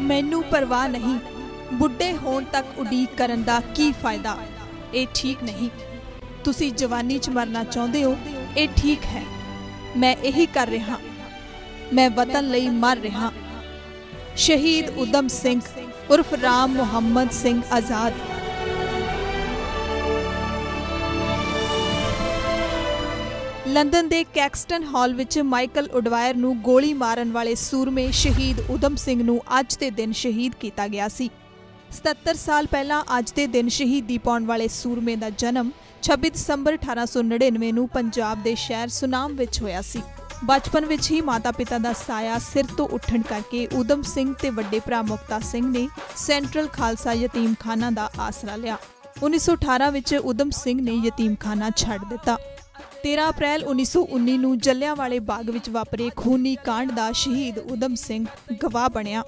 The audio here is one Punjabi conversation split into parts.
ਮੈਨੂੰ ਪਰਵਾਹ ਨਹੀਂ। ਬੁੱਢੇ ਹੋਣ ਤੱਕ ਉਡੀਕ ਕਰਨ ਦਾ ਕੀ ਫਾਇਦਾ? ਇਹ ਠੀਕ ਨਹੀਂ। ਤੁਸੀਂ ਜਵਾਨੀ 'ਚ ਮਰਨਾ ਚਾਹੁੰਦੇ ਹੋ, ਇਹ ਠੀਕ ਹੈ। ਮੈਂ ਇਹੀ ਕਰ ਰਿਹਾ ਮੈਂ ਵਤਨ ਲਈ ਮਰ ਰਿਹਾ ਸ਼ਹੀਦ ਉਦਮ ਸਿੰਘ, ਉਰਫ ਰਾਮ ਮੁਹੰਮਦ ਸਿੰਘ ਆਜ਼ਾਦ। ਲੰਡਨ ਦੇ ਕੈਕਸਟਨ ਹਾਲ ਵਿੱਚ ਮਾਈਕਲ ਉਡਵਾਇਰ ਨੂੰ ਗੋਲੀ ਮਾਰਨ ਵਾਲੇ ਸੂਰਮੇ ਸ਼ਹੀਦ ਉਦਮ ਸਿੰਘ ਨੂੰ ਅੱਜ ਦੇ ਦਿਨ ਸ਼ਹੀਦ ਕੀਤਾ ਗਿਆ ਸੀ। 77 ਸਾਲ ਪਹਿਲਾਂ ਅੱਜ ਦੇ ਦਿਨ ਸ਼ਹੀਦੀ ਪਾਉਣ ਵਾਲੇ ਸੂਰਮੇ ਦਾ ਜਨਮ 26 ਦਸੰਬਰ 1899 ਨੂੰ ਪੰਜਾਬ ਦੇ ਸ਼ਹਿਰ ਸੁਨਾਮ ਵਿੱਚ ਹੋਇਆ ਸੀ। ਬਚਪਨ ਵਿੱਚ ਹੀ ਮਾਤਾ-ਪਿਤਾ ਦਾ ਸਾਇਆ ਸਿਰ ਤੋਂ ਉੱਠਣ ਕਰਕੇ ਉਦਮ ਸਿੰਘ ਤੇ ਵੱਡੇ ਭਰਾ ਮੁਕਤਾ ਸਿੰਘ ਨੇ ਸੈਂਟਰਲ ਖਾਲਸਾ ਯਤੀਮਖਾਨਾ ਦਾ ਆਸਰਾ ਲਿਆ। 1918 ਵਿੱਚ ਉਦਮ ਸਿੰਘ ਨੇ ਯਤੀਮਖਾਨਾ ਛੱਡ ਦਿੱਤਾ। 13 ਅਪ੍ਰੈਲ 1919 ਨੂੰ ਜੱਲਿਆਂਵਾਲੇ ਬਾਗ ਵਿੱਚ ਵਾਪਰੇ ਖੂਨੀ ਕਾਂਡ ਦਾ ਸ਼ਹੀਦ ਉਦਮ ਸਿੰਘ ਗਵਾਹ ਬਣਿਆ।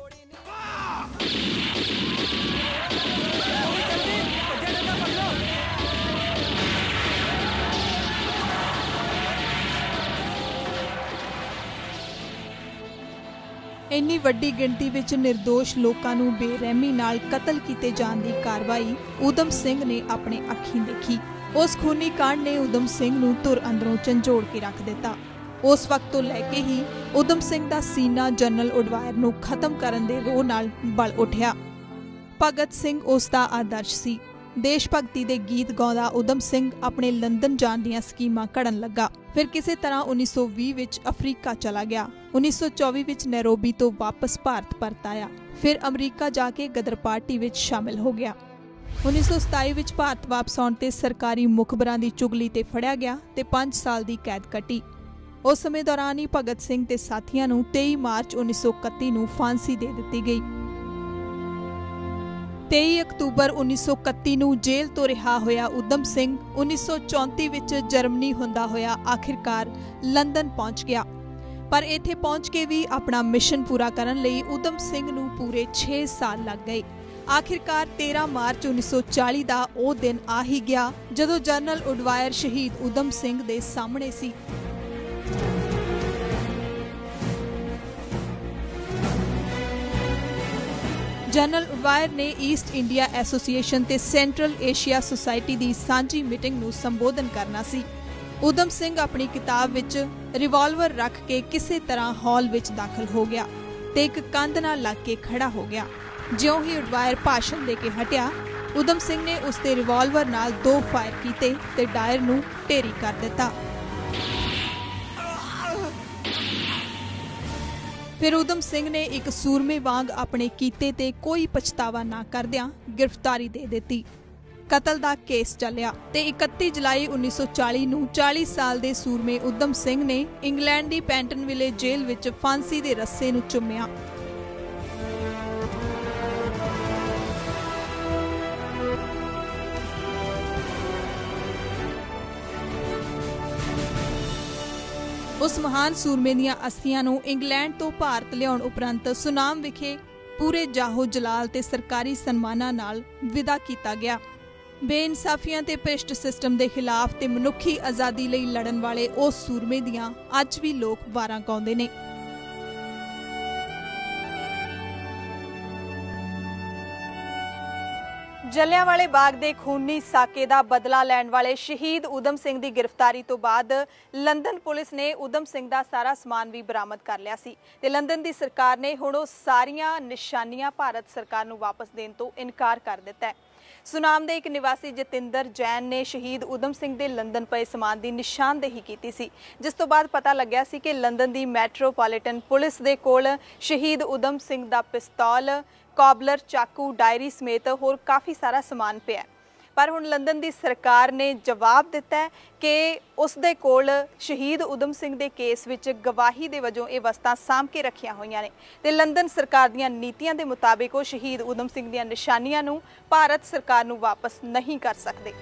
ਇੰਨੀ ਵੱਡੀ ਗਿਣਤੀ ਵਿੱਚ નિર્ਦੋਸ਼ ਲੋਕਾਂ ਨੂੰ ਬੇਰਹਿਮੀ ਨਾਲ ਕਤਲ ਕੀਤੇ ਜਾਣ ਦੀ ਕਾਰਵਾਈ ਉਦਮ ਸਿੰਘ ਨੇ ਆਪਣੇ ਅੱਖੀਂ ਦੇਖੀ। ਉਸ ਖੂਨੀ ਕਾਂਡ ਨੇ ਉਦਮ ਸਿੰਘ ਨੂੰ ਧੁਰ ਅੰਦਰੋਂ ਝੰਜੋੜ ਕੇ ਰੱਖ ਦਿੱਤਾ। ਉਸ ਵਕਤ ਤੋਂ ਲੈ ਕੇ ਹੀ ਉਦਮ ਸਿੰਘ ਦਾ ਸੀਨਾ ਜਨਰਲ ਉਡਵਾਇਰ ਨੂੰ ਖਤਮ ਕਰਨ ਦੇ ਰੋਹ ਨਾਲ ਬਲ ਉੱਠਿਆ। ਭਗਤ ਸਿੰਘ ਉਸ ਦਾ ਆਦਰਸ਼ ਸੀ। ਦੇਸ਼ ਭਗਤੀ ਦੇ ਗੀਤ ਗਾਉਂਦਾ ਉਦਮ ਸਿੰਘ ਆਪਣੇ ਲੰਡਨ ਜਾਣ ਦੀਆਂ ਸਕੀਮਾਂ ਘੜਨ ਲੱਗਾ। ਫਿਰ ਕਿਸੇ ਤਰ੍ਹਾਂ 1920 ਵਿੱਚ ਅਫਰੀਕਾ ਚਲਾ ਗਿਆ। 1924 ਵਿੱਚ ਨੈਰੋਬੀ ਤੋਂ ਵਾਪਸ ਭਾਰਤ ਪਰਤ ਆਇਆ। ਫਿਰ ਅਮਰੀਕਾ ਜਾ ਕੇ ਗਦਰ ਪਾਰਟੀ ਵਿੱਚ ਸ਼ਾਮਿਲ ਹੋ ਗਿਆ। 1927 ਵਿੱਚ ਭਾਰਤ ਵਾਪਸ ਆਉਣ ਤੇ ਸਰਕਾਰੀ ਮੁਖਬਰਾਂ ਦੀ ਚੁਗਲੀ ਤੇ ਫੜਿਆ ਗਿਆ ਤੇ 5 ਸਾਲ ਦੀ ਕੈਦ ਕੱਟੀ। ਉਸ ਸਮੇਂ ਦੌਰਾਨ ਹੀ ਭਗਤ ਸਿੰਘ ਤੇ ਸਾਥੀਆਂ ਨੂੰ 23 ਮਾਰਚ 1931 ਨੂੰ ਫਾਂਸੀ ਦੇ ਦਿੱਤੀ ਗਈ। 23 ਅਕਤੂਬਰ 1931 ਨੂੰ ਜੇਲ੍ਹ ਤੋਂ ਰਿਹਾ ਹੋਇਆ ਉਦਮ ਸਿੰਘ 1934 ਵਿੱਚ ਜਰਮਨੀ ਹੁੰਦਾ ਹੋਇਆ ਆਖਿਰਕਾਰ ਲੰਡਨ ਪਹੁੰਚ ਗਿਆ। ਪਰ ਇੱਥੇ ਪਹੁੰਚ ਕੇ ਵੀ ਆਪਣਾ ਮਿਸ਼ਨ ਪੂਰਾ ਕਰਨ ਲਈ ਉਦਮ ਸਿੰਘ ਨੂੰ ਪੂਰੇ 6 ਸਾਲ ਲੱਗ ਗਏ। ਆਖਿਰਕਾਰ 13 ਮਾਰਚ 1940 ਦਾ ਉਹ ਦਿਨ ਆ ਹੀ ਗਿਆ ਜਦੋਂ ਜਨਰਲ ਉਡਵਾਇਰ ਸ਼ਹੀਦ ਉਦਮ ਸਿੰਘ ਦੇ ਸਾਹਮਣੇ ਸੀ। ਜਨਰਲ ਉਡਵਾਇਰ ਨੇ ਈਸਟ ਇੰਡੀਆ ਐਸੋਸੀਏਸ਼ਨ ਤੇ ਸੈਂਟਰਲ ਏਸ਼ੀਆ ਸੁਸਾਇਟੀ ਦੀ ਸਾਂਝੀ ਮੀਟਿੰਗ ਨੂੰ ਸੰਬੋਧਨ ਕਰਨਾ ਸੀ। ਉਦਮ ਸਿੰਘ ਆਪਣੀ ਕਿਤਾਬ ਵਿੱਚ ਰਿਵਾਲਵਰ ਰੱਖ ਕੇ ਕਿਸੇ ਤਰ੍ਹਾਂ ਹਾਲ ਵਿੱਚ ਦਾਖਲ ਹੋ ਗਿਆ ਤੇ ਇੱਕ ਕੰਧ ਨਾਲ ਲੱਗ ਕੇ ਖੜਾ ਹੋ ਗਿਆ। ਜਿਉਂ ਹੀ ਉਡਵਾਇਰ ਭਾਸ਼ਣ ਦੇ ਕੇ ਹਟਿਆ, ਉਦਮ ਸਿੰਘ ਨੇ ਉਸ ਤੇ ਰਿਵਾਲਵਰ ਨਾਲ ਦੋ ਫਾਇਰ ਕੀਤੇ ਤੇ ਡਾਇਰ ਨੂੰ ਢੇਰੀ ਕਰ ਦਿੱਤਾ। ਫਿਰ ਉਦਮ ਸਿੰਘ ਨੇ ਇੱਕ ਸੂਰਮੇ ਵਾਂਗ ਆਪਣੇ ਕੀਤੇ ਤੇ ਕੋਈ ਪਛਤਾਵਾ ਨਾ ਕਰਦਿਆਂ ਗ੍ਰਿਫਤਾਰੀ ਦੇ ਦਿੱਤੀ। ਕਤਲ ਦਾ ਕੇਸ ਚੱਲਿਆ ਤੇ 31 ਜੁਲਾਈ 1940 ਨੂੰ 40 ਸਾਲ ਦੇ ਸੂਰਮੇ ਉਦਮ ਸਿੰਘ ਨੇ ਇੰਗਲੈਂਡ ਦੀ ਪੈਂਟਨਵਿਲੇ ਜੇਲ੍ਹ ਵਿੱਚ ਫਾਂਸੀ ਦੇ ਰੱਸੇ ਨੂੰ ਚੁੰਮਿਆ। ਉਸ ਮਹਾਨ ਸੂਰਮੇ ਦੀਆਂ ਅਸਥੀਆਂ ਨੂੰ ਇੰਗਲੈਂਡ ਤੋਂ ਭਾਰਤ ਲਿਆਉਣ ਉਪਰੰਤ ਸੁਨਾਮ ਵਿਖੇ ਪੂਰੇ ਜਾਹੋ ਜਲਾਲ ਤੇ ਸਰਕਾਰੀ ਸਨਮਾਨਾਂ ਨਾਲ ਵਿਦਾ ਕੀਤਾ ਗਿਆ। ਬੇਇਨਸਾਫੀਆਂ ਤੇ ਭ੍ਰਿਸ਼ਟ ਸਿਸਟਮ ਦੇ ਖਿਲਾਫ ਤੇ ਮਨੁੱਖੀ ਆਜ਼ਾਦੀ ਲਈ ਲੜਨ ਵਾਲੇ ਉਸ ਸੂਰਮੇ ਦੀਆਂ ਅੱਜ ਵੀ ਲੋਕ ਵਾਰਾਂ ਗਾਉਂਦੇ ਨੇ। ਜਲਿਆਂਵਾਲੇ ਬਾਗ ਦੇ ਖੂਨੀ ਸਾਕੇ ਦਾ ਬਦਲਾ ਲੈਣ ਵਾਲੇ ਸ਼ਹੀਦ ਉਦਮ ਸਿੰਘ ਦੀ ਗ੍ਰਿਫਤਾਰੀ ਤੋਂ ਬਾਅਦ ਲੰਡਨ ਪੁਲਿਸ ਨੇ ਉਦਮ ਸਿੰਘ ਦਾ ਸਾਰਾ ਸਮਾਨ ਵੀ ਬਰਾਮਦ ਕਰ ਲਿਆ ਸੀ। ਤੇ ਲੰਡਨ ਦੀ ਸਰਕਾਰ ਨੇ ਹੁਣ ਉਹ ਸਾਰੀਆਂ ਨਿਸ਼ਾਨੀਆਂ ਭਾਰਤ ਸਰਕਾਰ ਨੂੰ ਵਾਪਸ ਦੇਣ ਤੋਂ ਇਨਕਾਰ ਕਰ ਦਿੱਤਾ ਹੈ। ਸੁਨਾਮ ਦੇ ਇੱਕ ਨਿਵਾਸੀ ਜਤਿੰਦਰ ਜੈਨ ਨੇ ਸ਼ਹੀਦ ਉਦਮ ਸਿੰਘ ਦੇ ਲੰਡਨ ਪਏ ਸਮਾਨ ਦੀ ਨਿਸ਼ਾਨਦੇਹੀ ਕੀਤੀ ਸੀ, ਜਿਸ ਤੋਂ ਬਾਅਦ ਪਤਾ ਲੱਗਿਆ ਸੀ ਕਿ ਲੰਡਨ ਦੀ ਮੈਟਰੋਪੋਲੀਟਨ ਪੁਲਿਸ ਦੇ ਕੋਲ ਸ਼ਹੀਦ ਉਦਮ ਸਿੰਘ ਦਾ ਪਿਸਤੌਲ, ਕਾਬਲਰ ਚਾਕੂ, ਡਾਇਰੀ ਸਮੇਤ ਹੋਰ ਕਾਫੀ ਸਾਰਾ ਸਮਾਨ ਪਿਆ ਪਰ ਹੁਣ ਲੰਡਨ ਦੀ ਸਰਕਾਰ ਨੇ ਜਵਾਬ ਦਿੱਤਾ ਕਿ ਉਸ ਦੇ ਕੋਲ ਸ਼ਹੀਦ ਉਦਮ ਸਿੰਘ ਦੇ ਕੇਸ ਵਿੱਚ ਗਵਾਹੀ ਦੇ ਵਜੋਂ ਇਹ ਵਸਤਾਂ ਸਾਂਭ ਕੇ ਰੱਖੀਆਂ ਹੋਈਆਂ ਨੇ। ਤੇ ਲੰਡਨ ਸਰਕਾਰ ਦੀਆਂ ਨੀਤੀਆਂ ਦੇ ਮੁਤਾਬਿਕ ਉਹ ਸ਼ਹੀਦ ਉਦਮ ਸਿੰਘ ਦੀਆਂ ਨਿਸ਼ਾਨੀਆਂ ਨੂੰ ਭਾਰਤ ਸਰਕਾਰ ਨੂੰ ਵਾਪਸ ਨਹੀਂ ਕਰ ਸਕਦੇ।